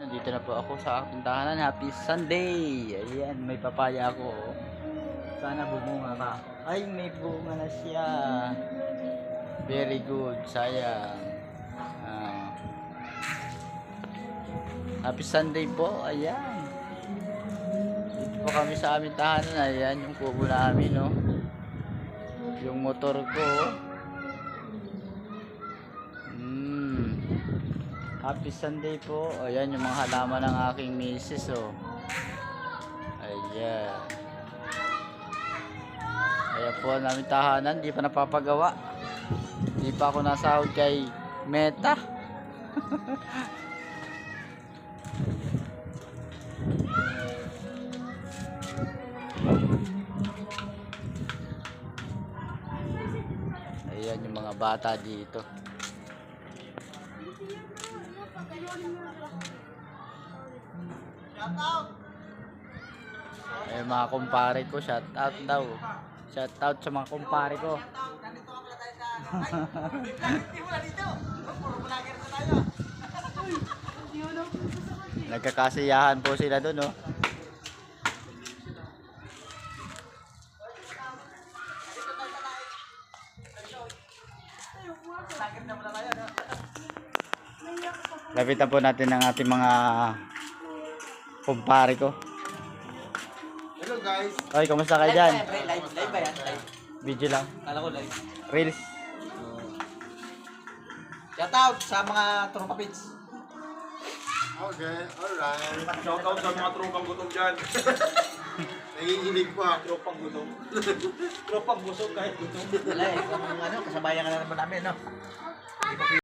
Nandito na po ako sa aking tahanan. Happy Sunday! Ayan, may papaya ako. oh. Sana bumunga ka. Ay, may bunga na siya. Very good. Sayang. Ah. Happy Sunday po. Ayan. Dito po kami sa aming tahanan. Ayan, yung kubo namin, no. Yung motor ko. oh. Mm. Happy Sunday po. Ayan yung mga halaman ng aking misis oh. Ayan. Ayan po ang aming tahanan. Di pa napapagawa. Di pa ako nasahod kay Meta. Ayan yung mga bata dito. Eh mga kumpare ko, shout out daw. Shout out sa mga kumpare ko. Nagkakasiyahan po sila doon, oh. Lapitan po natin ang ating mga kumpare ko. Hello guys. Oy, kamusta kayo dyan? Live, live, live ba yan? Live. Video lang. Kala ko live. Reels. Shout out sa mga tropa pits. Okay, alright. Shoutout sa mga tropang gutom dyan. Nanginginig pa. Tropang gutom. Tropang busog kahit gutom. Wala eh, kung ano, kasabayan ka na naman namin, no?